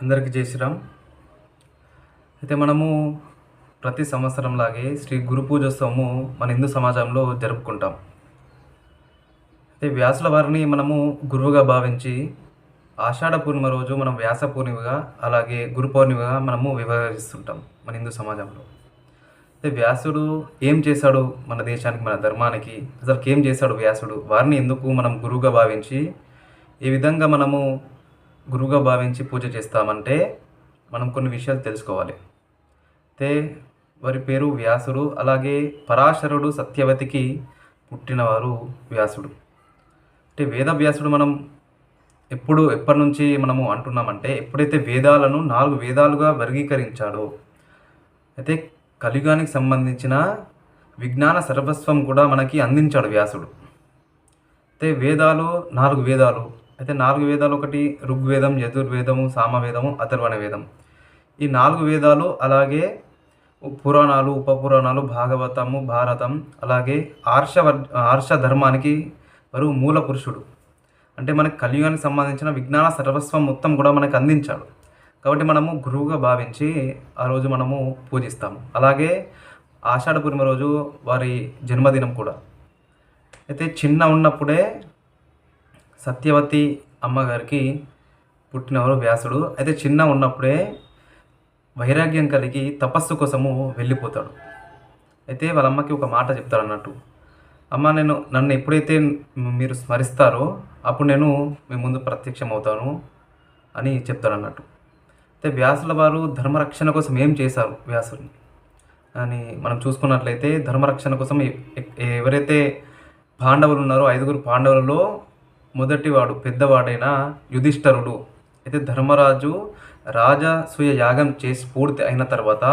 అందరికీ జై శ్రీరామ్. అయితే మనము ప్రతి సంవత్సరం లాగే శ్రీ గురు పూజోత్సవము మన హిందూ సమాజంలో జరుపుకుంటాం. అయితే వ్యాసుల వారిని మనము గురువుగా భావించి ఆషాఢ పూర్ణిమ రోజు మనం వ్యాస పూర్ణిమగా అలాగే గురు పౌర్ణిమగా మనము వివరిస్తుంటాం మన హిందూ సమాజంలో. అయితే వ్యాసుడు ఏం చేశాడు మన దేశానికి మన ధర్మానికి అసలు ఏం చేశాడు వ్యాసుడు? వారిని ఎందుకు మనం గురువుగా భావించి ఏ విధంగా మనము గురువుగా భావించి పూజ చేస్తామంటే మనం కొన్ని విషయాలు తెలుసుకోవాలి. అయితే వారి పేరు వ్యాసుడు అలాగే పరాశరుడు సత్యవతికి పుట్టినవారు వ్యాసుడు. అంటే వేద వ్యాసుడు మనం ఎప్పుడు ఎప్పటి నుంచి మనము అంటున్నామంటే ఎప్పుడైతే వేదాలను నాలుగు వేదాలుగా వర్గీకరించాడో అయితే కలియుగానికి సంబంధించిన విజ్ఞాన సర్వస్వం కూడా మనకి అందించాడు వ్యాసుడు. అయితే వేదాలు నాలుగు వేదాలు అయితే నాలుగు వేదాలు ఒకటి ఋగ్వేదం యజుర్వేదము సామవేదము అథర్వణ వేదం ఈ నాలుగు వేదాలు అలాగే పురాణాలు ఉపపురాణాలు భాగవతము భారతం అలాగే ఆర్ష వర్- ఆర్ష ధర్మానికి వరు మూల పురుషుడు. అంటే మనకి కలియుగానికి సంబంధించిన విజ్ఞాన సర్వస్వం మొత్తం కూడా మనకు అందించాడు. కాబట్టి మనము గురువుగా భావించి ఆ రోజు మనము పూజిస్తాము. అలాగే ఆషాఢ పూర్ణిమ రోజు వారి జన్మదినం కూడా. అయితే చిన్న ఉన్నప్పుడే సత్యవతి అమ్మగారికి పుట్టినవారు వ్యాసుడు. అయితే చిన్న ఉన్నప్పుడే వైరాగ్యం కలిగి తపస్సు కోసము వెళ్ళిపోతాడు. అయితే వాళ్ళ అమ్మకి ఒక మాట చెప్తాడు అన్నట్టు. అమ్మ నేను నన్ను ఎప్పుడైతే మీరు స్మరిస్తారో అప్పుడు నేను మీ ముందు ప్రత్యక్షం అవుతాను అని చెప్తాడు అన్నట్టు. అయితే వ్యాసుల వారు ధర్మరక్షణ కోసం ఏం చేశారు వ్యాసుని అని మనం చూసుకున్నట్లయితే ధర్మరక్షణ కోసం ఎవరైతే పాండవులు ఉన్నారో ఐదుగురు పాండవులలో మొదటివాడు పెద్దవాడైన యుధిష్ఠరుడు. అయితే ధర్మరాజు రాజసూయ యాగం చేసి పూర్తి అయిన తర్వాత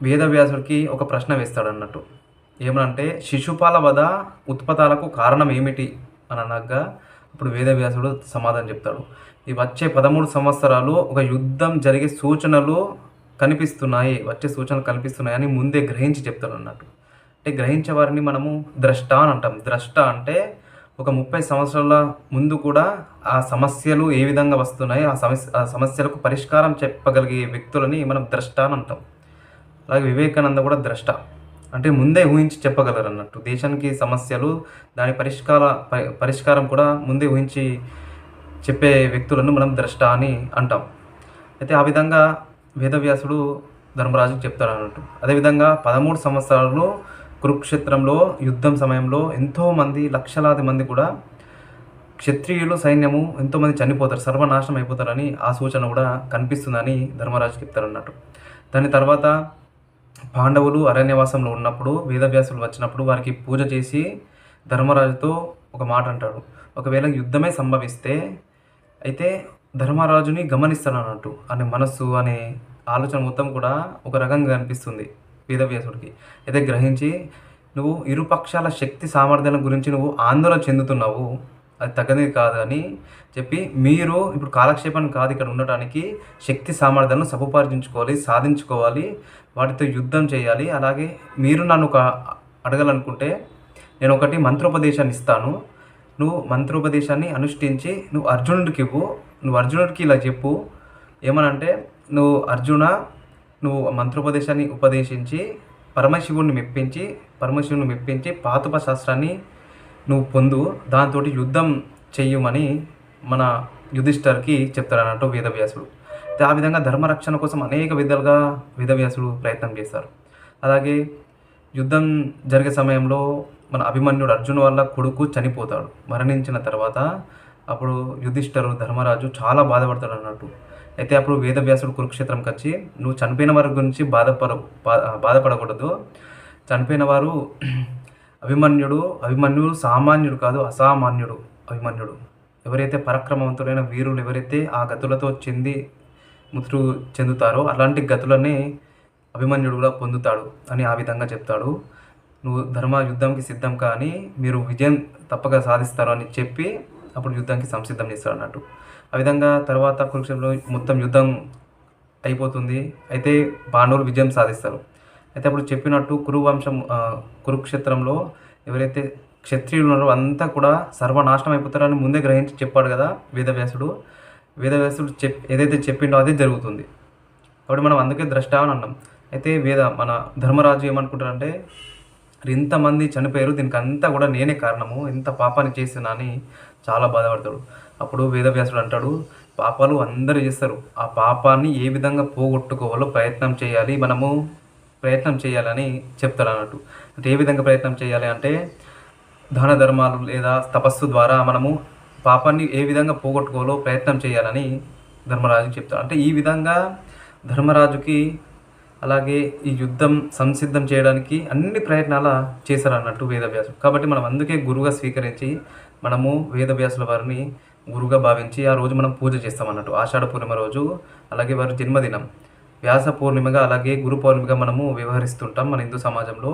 వేదవ్యాసుడికి ఒక ప్రశ్న వేస్తాడు అన్నట్టు ఏమనంటే శిశుపాల వధ ఉత్పతాలకు కారణం ఏమిటి అని అనగా ఇప్పుడు వేదవ్యాసుడు సమాధానం చెప్తాడు. ఈ వచ్చే పదమూడు సంవత్సరాలు ఒక యుద్ధం జరిగే సూచనలు కనిపిస్తున్నాయి. వచ్చే సూచనలు కనిపిస్తున్నాయని ముందే గ్రహించి చెప్తాడు అన్నట్టు అంటే గ్రహించే వారిని మనము ద్రష్ట అని అంటాం. ద్రష్ట అంటే ఒక ముప్పై సంవత్సరాల ముందు కూడా ఆ సమస్యలు ఏ విధంగా వస్తున్నాయి ఆ సమస్య ఆ సమస్యలకు పరిష్కారం చెప్పగలిగే వ్యక్తులని మనం ద్రష్ట అని అంటాం. అలాగే వివేకానంద కూడా ద్రష్ట. అంటే ముందే ఊహించి చెప్పగలరు అన్నట్టు. దేశానికి సమస్యలు దాని పరిష్కార పరిష్కారం కూడా ముందే ఊహించి చెప్పే వ్యక్తులను మనం ద్రష్ట అని అంటాం. అయితే ఆ విధంగా వేదవ్యాసుడు ధర్మరాజుకు చెప్తాడు అన్నట్టు. అదేవిధంగా పదమూడు సంవత్సరాలు కురుక్షేత్రంలో యుద్ధం సమయంలో ఎంతోమంది లక్షలాది మంది కూడా క్షత్రియులు సైన్యము ఎంతోమంది చనిపోతారు సర్వనాశనం అయిపోతారని ఆ సూచన కూడా కనిపిస్తుందని ధర్మరాజు చెప్తారన్నట్టు దాని తర్వాత పాండవులు అరణ్యవాసంలో ఉన్నప్పుడు వేదవ్యాసులు వచ్చినప్పుడు వారికి పూజ చేసి ధర్మరాజుతో ఒక మాట అంటాడు. ఒకవేళ యుద్ధమే సంభవిస్తే అయితే ధర్మరాజుని గమనిస్తాడు అన్నట్టు. అనే మనస్సు అనే ఆలోచన మొత్తం కూడా ఒక రకంగా కనిపిస్తుంది. వేదవ్యాసుడికి అయితే గ్రహించి నువ్వు ఇరుపక్షాల శక్తి సామర్థ్యాల గురించి నువ్వు ఆందోళన చెందుతున్నావు. అది తగ్గది కాదు అని చెప్పి మీరు ఇప్పుడు కాలక్షేపం కాదు ఇక్కడ ఉండటానికి శక్తి సామర్థ్యాలను సముపార్జించుకోవాలి సాధించుకోవాలి వాటితో యుద్ధం చేయాలి. అలాగే మీరు నన్ను ఒక అడగాలనుకుంటే నేను ఒకటి మంత్రోపదేశాన్ని ఇస్తాను. నువ్వు మంత్రోపదేశాన్ని అనుష్ఠించి నువ్వు అర్జునుడికి ఇవ్వు. నువ్వు అర్జునుడికి ఇలా చెప్పు. ఏమనంటే నువ్వు అర్జున నువ్వు మంత్రోపదేశాన్ని ఉపదేశించి పరమశివుణ్ణి మెప్పించి పరమశివుని మెప్పించి పాతుప శాస్త్రాన్ని నువ్వు పొందు దాంతో యుద్ధం చెయ్యమని మన యుధిష్ఠర్కి చెప్తాడు అన్నట్టు వేదవ్యాసుడు ఆ విధంగా ధర్మరక్షణ కోసం అనేక విధాలుగా వేదవ్యాసుడు ప్రయత్నం చేస్తారు. అలాగే యుద్ధం జరిగే సమయంలో మన అభిమన్యుడు అర్జున్ వల్ల కొడుకు చనిపోతాడు. మరణించిన తర్వాత అప్పుడు యుధిష్ఠరు ధర్మరాజు చాలా బాధపడతాడు అన్నట్టు అయితే అప్పుడు వేదవ్యాసుడు కురుక్షేత్రంకి వచ్చి నువ్వు చనిపోయిన వారి గురించి బాధపడ బా- బాధపడకూడదు. చనిపోయిన వారు అభిమన్యుడు అభిమన్యుడు సామాన్యుడు కాదు అసామాన్యుడు అభిమన్యుడు. ఎవరైతే పరాక్రమవంతుడైన వీరులు ఎవరైతే ఆ గతులతో చెంది ముతురు చెందుతారో అలాంటి గతులనే అభిమన్యుడు కూడా పొందుతాడు అని ఆ విధంగా చెప్తాడు. నువ్వు ధర్మ యుద్ధంకి సిద్ధం కానీ మీరు విజయం తప్పక సాధిస్తారు అని చెప్పి అప్పుడు యుద్ధానికి సంసిద్ధం చేస్తాడు అన్నట్టు. ఆ విధంగా తర్వాత కురుక్షేత్రంలో మొత్తం యుద్ధం అయిపోతుంది. అయితే పాండవులు విజయం సాధిస్తారు. అయితే అప్పుడు చెప్పినట్టు కురువంశం కురుక్షేత్రంలో ఎవరైతే క్షత్రియులు ఉన్నారో అంతా కూడా సర్వనాశనం అయిపోతారని ముందే గ్రహించి చెప్పాడు కదా వేదవ్యాసుడు. వేదవ్యాసుడు చెప్ ఏదైతే చెప్పిండో అదే జరుగుతుంది. కాబట్టి మనం అందుకే ద్రష్ట అని అన్నాం. అయితే వేద మన ధర్మరాజు ఏమనుకుంటారంటే ఇంతమంది చనిపోయారు దీనికి అంతా కూడా నేనే కారణము ఇంత పాపాన్ని చేసినా అని చాలా బాధపడతాడు. అప్పుడు వేదవ్యాసుడు అంటాడు పాపాలు అందరూ చేస్తారు. ఆ పాపాన్ని ఏ విధంగా పోగొట్టుకోవాలో ప్రయత్నం చేయాలి మనము ప్రయత్నం చేయాలని చెప్తాడు అన్నట్టు. అంటే ఏ విధంగా ప్రయత్నం చేయాలి అంటే దాన ధర్మాలు లేదా తపస్సు ద్వారా మనము పాపాన్ని ఏ విధంగా పోగొట్టుకోవాలో ప్రయత్నం చేయాలని ధర్మరాజుకి చెప్తాడు. అంటే ఈ విధంగా ధర్మరాజుకి అలాగే ఈ యుద్ధం సంసిద్ధం చేయడానికి అన్ని ప్రయత్నాల చేశారన్నట్టు వేదవ్యాసుడు. కాబట్టి మనం అందుకే గురువుగా స్వీకరించి మనము వేదవ్యాసుల వారిని గురువుగా భావించి ఆ రోజు మనం పూజ చేస్తాం అన్నట్టు ఆషాఢ పూర్ణిమ రోజు అలాగే వారి జన్మదినం. వ్యాస పూర్ణిమగా అలాగే గురు పౌర్ణిమగా మనము వ్యవహరిస్తుంటాం మన హిందూ సమాజంలో.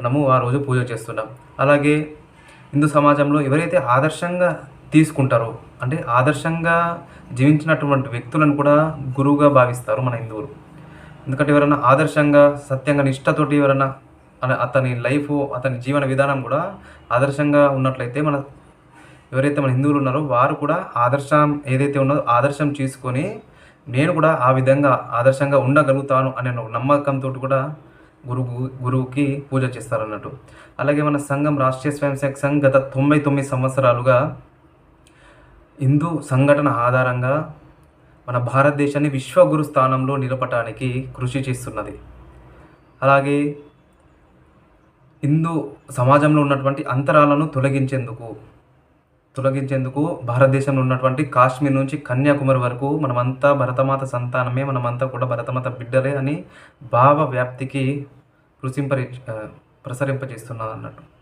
మనము ఆ రోజు పూజ చేస్తుంటాం. అలాగే హిందూ సమాజంలో ఎవరైతే ఆదర్శంగా తీసుకుంటారో అంటే ఆదర్శంగా జీవించినటువంటి వ్యక్తులను కూడా గురువుగా భావిస్తారు మన హిందువులు. ఎందుకంటే ఎవరైనా ఆదర్శంగా సత్యంగా నిష్ఠతోటి ఎవరైనా అతని లైఫ్ అతని జీవన విధానం కూడా ఆదర్శంగా ఉన్నట్లయితే మన ఎవరైతే మన హిందువులు ఉన్నారో వారు కూడా ఆదర్శం ఏదైతే ఉన్నదో ఆదర్శం తీసుకొని నేను కూడా ఆ విధంగా ఆదర్శంగా ఉండగలుగుతాను అనే నమ్మకంతో కూడా గురువు గురువుకి పూజ చేస్తారన్నట్టు. అలాగే మన సంఘం రాష్ట్రీయ స్వయం సేవక్ సంఘ్ గత తొంభై తొమ్మిది సంవత్సరాలుగా హిందూ సంఘటన ఆధారంగా మన భారతదేశాన్ని విశ్వగురు స్థానంలో నిలపటానికి కృషి చేస్తున్నది. అలాగే హిందూ సమాజంలో ఉన్నటువంటి అంతరాలను తొలగించేందుకు తొలగించేందుకు భారతదేశంలో ఉన్నటువంటి కాశ్మీర్ నుంచి కన్యాకుమారి వరకు మనమంతా భరతమాత సంతానమే మనమంతా కూడా భరతమాత బిడ్డలే అని భావ వ్యాప్తికి కృషింపరి ప్రసరింపజేస్తున్నది అన్నట్టు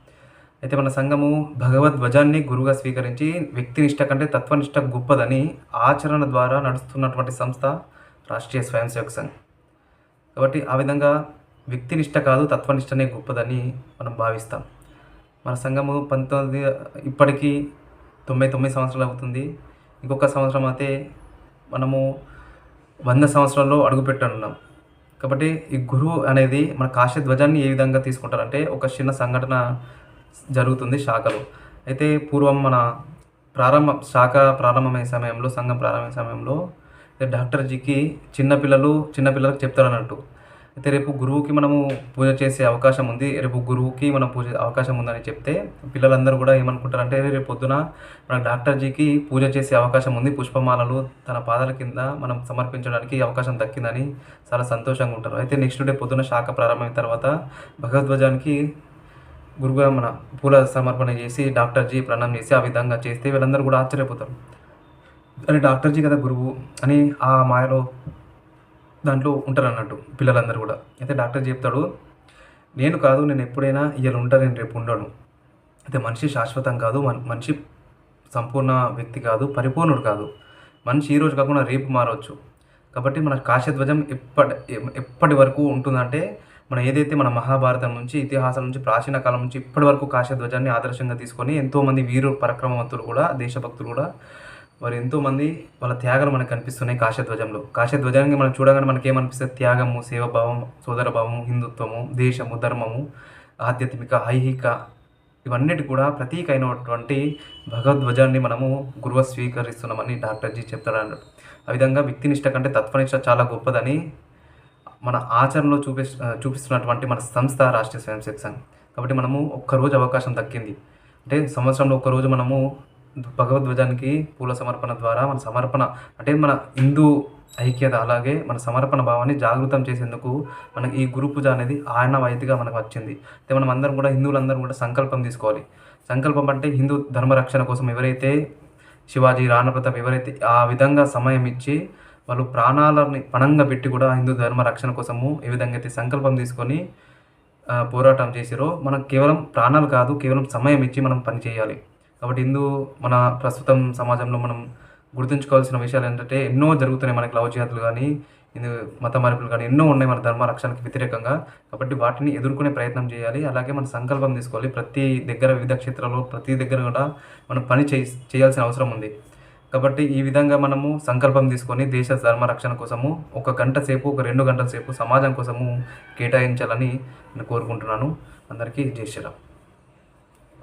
అయితే మన సంఘము భగవద్వజాన్ని గురువుగా స్వీకరించి వ్యక్తినిష్ట కంటే తత్వనిష్ట గొప్పదని ఆచరణ ద్వారా నడుస్తున్నటువంటి సంస్థ రాష్ట్రీయ స్వయం సేవక సంఘం. కాబట్టి ఆ విధంగా వ్యక్తినిష్ట కాదు తత్వనిష్టనే గొప్పదని మనం భావిస్తాం. మన సంఘము పంతొమ్మిది ఇప్పటికీ తొంభై తొమ్మిది సంవత్సరాలు అవుతుంది. ఇంకొక సంవత్సరం అయితే మనము వంద సంవత్సరాల్లో అడుగుపెట్టనున్నాం కాబట్టి ఈ గురువు అనేది మన కాశ్య ధ్వజాన్ని ఏ విధంగా తీసుకుంటారంటే ఒక చిన్న సంఘటన జరుగుతుంది శాఖలో. అయితే పూర్వం మన ప్రారంభ శాఖ ప్రారంభమైన సమయంలో సంఘం ప్రారంభమైన సమయంలో డాక్టర్ జీకి చిన్నపిల్లలు చిన్నపిల్లలకు చెప్తారు అన్నట్టు అయితే రేపు గురువుకి మనము పూజ చేసే అవకాశం ఉంది. రేపు గురువుకి మనం పూజ అవకాశం ఉందని చెప్తే పిల్లలందరూ కూడా ఏమనుకుంటారంటే రేపు పొద్దున మన డాక్టర్ జీకి పూజ చేసే అవకాశం ఉంది. పుష్పమాలలు తన పాదాల కింద మనం సమర్పించడానికి అవకాశం దక్కిందని చాలా సంతోషంగా ఉంటారు. అయితే నెక్స్ట్ డే పొద్దున శాఖ ప్రారంభమైన తర్వాత భగవద్వజానికి గురువుగా మన పూల సమర్పణ చేసి డాక్టర్ జీ ప్రణామం చేసి ఆ విధంగా చేస్తే వీళ్ళందరూ కూడా ఆశ్చర్యపోతారు. అరే డాక్టర్ జీ కదా గురువు అని ఆ మాయలో దాంట్లో ఉంటారు అన్నట్టు పిల్లలందరూ కూడా. అయితే డాక్టర్ చెప్తాడు నేను కాదు నేను ఎప్పుడైనా ఇవాళ ఉంటా నేను రేపు ఉండను. అయితే మనిషి శాశ్వతం కాదు మనిషి సంపూర్ణ వ్యక్తి కాదు పరిపూర్ణుడు కాదు. మనిషి ఈరోజు కాకుండా రేపు మారవచ్చు కాబట్టి మన కాశ్యధ్వజం ఎప్పటి ఎప్పటి వరకు ఉంటుందంటే మనం ఏదైతే మన మహాభారతం నుంచి ఇతిహాసం నుంచి ప్రాచీన కాలం నుంచి ఇప్పటి వరకు కాశధ్వజాన్ని ఆదర్శంగా తీసుకొని ఎంతోమంది వీరు పరక్రమవంతులు కూడా దేశభక్తులు కూడా వారు ఎంతోమంది వాళ్ళ త్యాగాలు మనకు కనిపిస్తున్నాయి కాశధ్వజంలో కాశధ్వజానికి మనం చూడగానే మనకి ఏమనిపిస్తుంది? త్యాగము సేవభావం సోదరభావము హిందుత్వము దేశము ధర్మము ఆధ్యాత్మిక ఐహిక ఇవన్నిటి కూడా ప్రతీక అయినటువంటి భగవద్ధ్వజాన్ని మనము గురువ స్వీకరిస్తున్నామని డాక్టర్ జీ చెప్తాడు ఆ విధంగా వ్యక్తినిష్ట కంటే తత్వనిష్ట చాలా గొప్పదని మన ఆచరణలో చూపి చూపిస్తున్నటువంటి మన సంస్థ రాష్ట్రీయ స్వయం సేవక్ సంఘ్. కాబట్టి మనము ఒక్కరోజు అవకాశం దక్కింది. అంటే సంవత్సరంలో ఒక్కరోజు మనము భగవద్ధ్వజానికి పూల సమర్పణ ద్వారా మన సమర్పణ అంటే మన హిందూ ఐక్యత అలాగే మన సమర్పణ భావాన్ని జాగృతం చేసేందుకు మనకి ఈ గురు పూజ అనేది ఆయన వైద్యగా మనకు వచ్చింది. అయితే మనం అందరం కూడా హిందువులందరం కూడా సంకల్పం తీసుకోవాలి. సంకల్పం అంటే హిందూ ధర్మ రక్షణ కోసం ఎవరైతే శివాజీ రాణప్రతాప్ ఎవరైతే ఆ విధంగా సమయం ఇచ్చి వాళ్ళు ప్రాణాలని పణంగా పెట్టి కూడా హిందూ ధర్మ రక్షణ కోసము ఏ విధంగా అయితే సంకల్పం తీసుకొని పోరాటం చేసిరో మనం కేవలం ప్రాణాలు కాదు కేవలం సమయం ఇచ్చి మనం పని చేయాలి. కాబట్టి హిందూ మన ప్రస్తుతం సమాజంలో మనం గుర్తుంచుకోవాల్సిన విషయాలు ఏంటంటే ఎన్నో జరుగుతున్నాయి మనకి లవ్ జిహాదులు కానీ హిందూ మత మార్పులు కానీ ఎన్నో ఉన్నాయి మన ధర్మ రక్షణకి వ్యతిరేకంగా. కాబట్టి వాటిని ఎదుర్కొనే ప్రయత్నం చేయాలి. అలాగే మన సంకల్పం తీసుకోవాలి. ప్రతి దగ్గర వివిధ క్షేత్రాల్లో ప్రతి దగ్గర కూడా మనం పని చేయాల్సిన అవసరం ఉంది. కాబట్టి ఈ విధంగా మనము సంకల్పం తీసుకొని దేశ ధర్మ రక్షణ కోసము ఒక గంట సేపు ఒక రెండు గంటల సేపు సమాజం కోసము కేటాయించాలని నేను కోరుకుంటున్నాను. అందరికీ జై శ్రీరామ్.